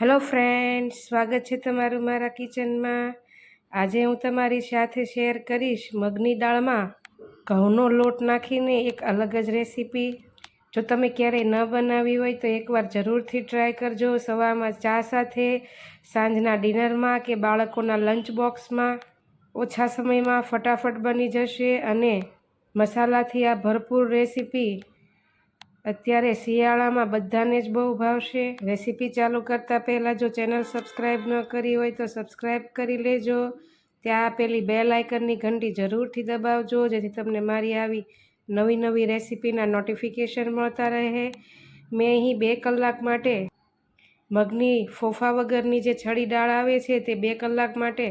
Hello friend સ્વાગત છે તમારું મારા કિચનમાં આજે હું તમારી સાથે શેર કરીશ મગની દાળમાં ઘઉંનો લોટ નાખીને એક અલગ જ રેસીપી જો તમે ક્યારેય ન બનાવી હોય તો એકવાર જરૂરથી ટ્રાય કરજો. સવારમાં ચા સાથે, સાંજના ડિનરમાં કે બાળકોના લંચ બોક્સમાં ઓછા સમયમાં ફટાફટ બની જશે અને મસાલાથી આ ભરપૂર રેસીપી અત્યારે શિયાળામાં બધાને જ બહુ ભાવશે. રેસીપી ચાલુ કરતાં પહેલાં જો ચેનલ સબસ્ક્રાઈબ ન કરી હોય તો સબસ્ક્રાઈબ કરી લેજો. ત્યાં આપેલી બે આઇકનની ઘંટી જરૂરથી દબાવજો, જેથી તમને મારી આવી નવી નવી રેસીપીના નોટિફિકેશન મળતા રહે. મેં અહીં બે કલાક માટે મગની ફોફા વગરની જે છડી દાળ આવે છે તે બે કલાક માટે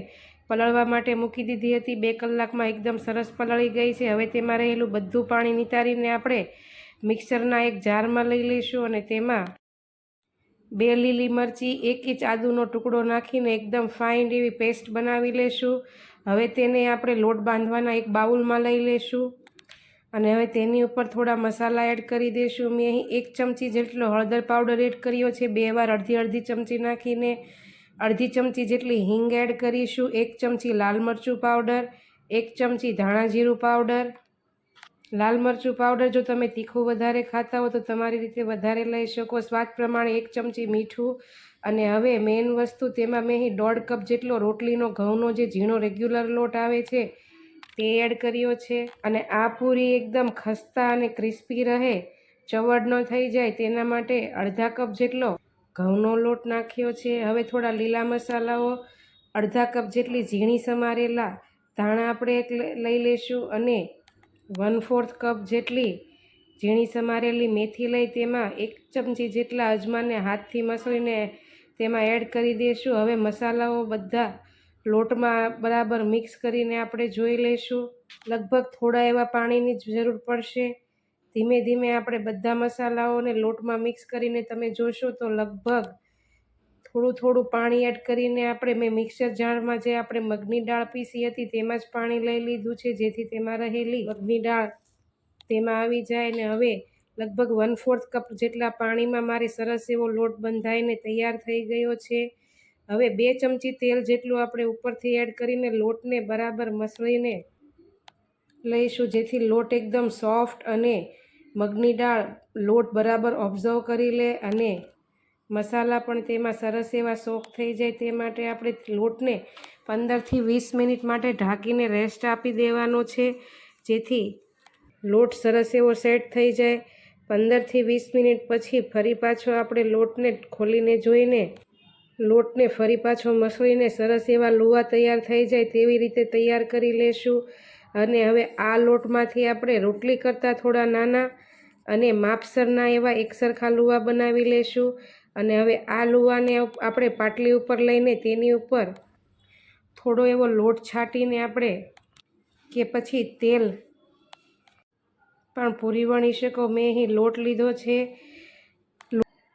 પલળવા માટે મૂકી દીધી હતી. બે કલાકમાં એકદમ સરસ પલળી ગઈ છે. હવે તેમાં રહેલું બધું પાણી નિતારીને આપણે મિક્સરના એક જારમાં લઈ લઈશું અને તેમાં બે લીલી મરચી, એક ઇંચ આદુનો ટુકડો નાખીને એકદમ ફાઇન એવી પેસ્ટ બનાવી લેશું હવે તેને આપણે લોટ બાંધવાના એક બાઉલમાં લઈ લેશું અને હવે તેની ઉપર થોડા મસાલા એડ કરી દઈશું. મેં અહીં એક ચમચી જેટલો હળદર પાવડર એડ કર્યો છે, બે વાર અડધી અડધી ચમચી નાખીને અડધી ચમચી જેટલી હિંગ એડ કરીશું, એક ચમચી લાલ મરચું પાવડર એક ચમચી ધાણા જીરું પાવડર લાલ મરચું પાવડર જો તમે તીખું વધારે ખાતા હો તો તમારી રીતે વધારે લઈ શકો. સ્વાદ પ્રમાણે એક ચમચી મીઠું અને હવે મેઇન વસ્તુ તેમાં મેં અહીં દોઢ કપ જેટલો રોટલીનો ઘઉંનો જે ઝીણો રેગ્યુલર લોટ આવે છે તે એડ કર્યો છે અને આ પૂરી એકદમ ખસ્તા અને ક્રિસ્પી રહે. ચવડ ન થઈ જાય તેના માટે અડધા કપ જેટલો ઘઉંનો લોટ નાખ્યો છે. હવે થોડા લીલા મસાલાઓ, અડધા કપ જેટલી ઝીણી સમારેલા ધાણા આપણે લઈ લઈશું અને વન ફોર્થ કપ જેટલી ઝીણી સમારેલી મેથી લઈ તેમાં એક ચમચી જેટલા અજમાને હાથથી મસળીને તેમાં એડ કરી દઈશું હવે મસાલાઓ બધા લોટમાં બરાબર મિક્સ કરીને આપણે જોઈ લઈશું. લગભગ થોડા એવા પાણીની જ જરૂર પડશે. ધીમે ધીમે આપણે બધા મસાલાઓને લોટમાં મિક્સ કરીને તમે જોશો તો લગભગ થોડું થોડું પાણી એડ કરીને આપણે મેં મિક્સર જારમાં જે આપણે મગની દાળ પીસી હતી તેમાં જ પાણી લઈ લીધું છે. જેથી તેમાં રહેલી મગની દાળ તેમાં આવી જાય ને હવે લગભગ વન ફોર્થ કપ જેટલા પાણીમાં મારી સરસ એવો લોટ બંધાઈને તૈયાર થઈ ગયો છે. હવે બે ચમચી તેલ જેટલું આપણે ઉપરથી એડ કરીને લોટને બરાબર મસળીને લઈશું. જેથી લોટ એકદમ સોફ્ટ અને મગની દાળ લોટ બરાબર ઓબ્ઝર્વ કરી લે અને મસાલા પણ તેમાં સરસ એવા સોક થઈ જાય તે માટે આપણે લોટને પંદરથી વીસ મિનિટ માટે ઢાંકીને રેસ્ટ આપી દેવાનો છે. જેથી લોટ સરસ એવો સેટ થઈ જાય. પંદરથી વીસ મિનિટ પછી ફરી પાછો આપણે લોટને ખોલીને જોઈને લોટને ફરી પાછો મસળીને સરસ એવા લુવા તૈયાર થઈ જાય તેવી રીતે તૈયાર કરી લેશું. અને હવે આ લોટમાંથી આપણે રોટલી કરતાં થોડા નાના અને માપસરના એવા એકસરખા લુવા બનાવી લેશું. અને હવે આ લુવાને આપણે પાટલી ઉપર લઈને તેની ઉપર થોડો એવો લોટ છાંટીને આપણે કે પછી તેલ પણ પૂરી વણી શકો. મેં અહીં લોટ લીધો છે.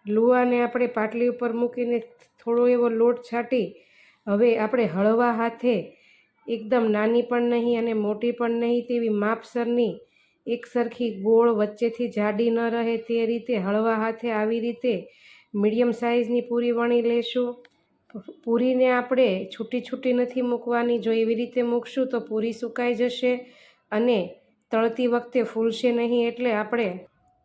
લુવાને આપણે પાટલી ઉપર મૂકીને થોડો એવો લોટ છાંટી. હવે આપણે હળવા હાથે એકદમ નાની પણ નહીં અને મોટી પણ નહીં તેવી માપસરની એક સરખી ગોળ વચ્ચેથી જાડી ન રહે તે રીતે હળવા હાથે આવી રીતે મીડિયમ સાઇઝની પૂરી વણી લેશું. પૂરીને આપણે છૂટી છૂટી નથી મૂકવાની. જો એવી રીતે મૂકશું તો પૂરી સુકાઈ જશે અને તળતી વખતે ફૂલશે નહીં એટલે આપણે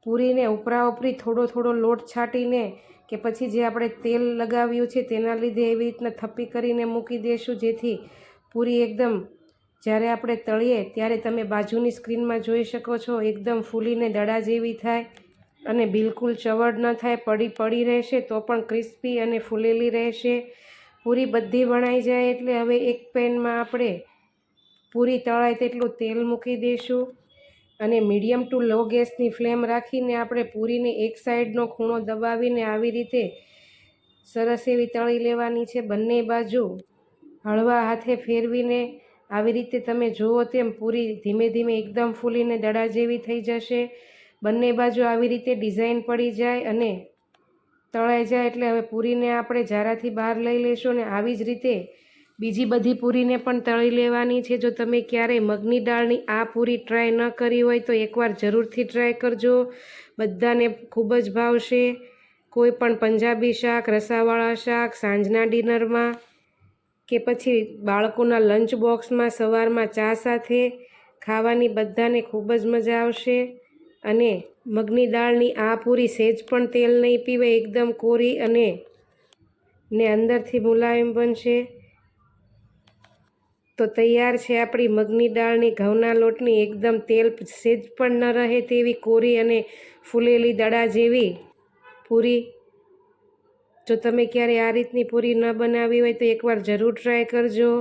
પૂરીને ઉપરા ઉપરી થોડો થોડો લોટ છાંટીને કે પછી જે આપણે તેલ લગાવ્યું છે તેના લીધે એવી રીતના થપ્પી કરીને મૂકી દઈશું જેથી પૂરી એકદમ જ્યારે આપણે તળીએ ત્યારે તમે બાજુની સ્ક્રીનમાં જોઈ શકો છો, એકદમ ફૂલીને દડા જેવી થાય. અને બિલકુલ ચવડ ન થાય, પડી પડી રહેશે તો પણ ક્રિસ્પી અને ફૂલેલી રહેશે. પૂરી બધી વણાઈ જાય એટલે હવે એક પેનમાં આપણે પૂરી તળાય તેટલું તેલ મૂકી દઈશું. અને મીડિયમ ટુ લો ગેસની ફ્લેમ રાખીને આપણે પૂરીને એક સાઈડનો ખૂણો દબાવીને આવી રીતે સરસ એવી તળી લેવાની છે બંને બાજુ. હળવા હાથે ફેરવીને આવી રીતે તમે જુઓ તેમ પૂરી ધીમે ધીમે એકદમ ફૂલીને દડા જેવી થઈ જશે. બંને બાજુ આવી રીતે ડિઝાઇન પડી જાય અને તળાઈ જાય એટલે હવે પૂરીને આપણે જારાથી બહાર લઈ લઈશું અને આવી જ રીતે બીજી બધી પૂરીને પણ તળી લેવાની છે. જો તમે ક્યારેય મગની દાળની આ પૂરી ટ્રાય ન કરી હોય તો એકવાર જરૂરથી ટ્રાય કરજો. બધાને ખૂબ જ ભાવશે. કોઈ પણ પંજાબી શાક, રસાવાળા શાક, સાંજના ડિનરમાં કે પછી બાળકોના લંચ બોક્સમાં સવારમાં ચા સાથે ખાવાની બધાને ખૂબ જ મજા આવશે. અને મગની દાળની આ પૂરી સહેજ પણ તેલ નહીં પીવે, એકદમ કોરી અને ને અંદરથી મુલાયમ બનશે. તો તૈયાર છે આપણી મગની દાળની ઘઉંના લોટની, એકદમ તેલ સહેજ પણ ન રહે તેવી કોરી અને ફૂલેલી દડા જેવી પૂરી. જો તમે ક્યારે આ રીતની પૂરી ન બનાવી હોય તો એકવાર જરૂર ટ્રાય કરજો.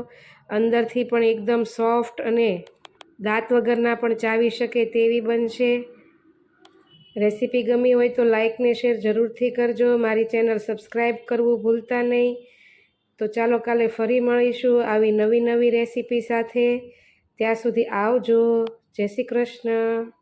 અંદરથી પણ એકદમ સોફ્ટ અને દાંત વગરના પણ ચાવી શકે તેવી બનશે. રેસીપી ગમી હોય તો લાઇક ને શેર જરૂરથી કરજો. મારી ચેનલ સબસ્ક્રાઈબ કરવું ભૂલતા નહીં. તો ચાલો કાલે ફરી મળીશું આવી નવી નવી રેસીપી સાથે. ત્યાં સુધી આવજો. જય શ્રી કૃષ્ણ.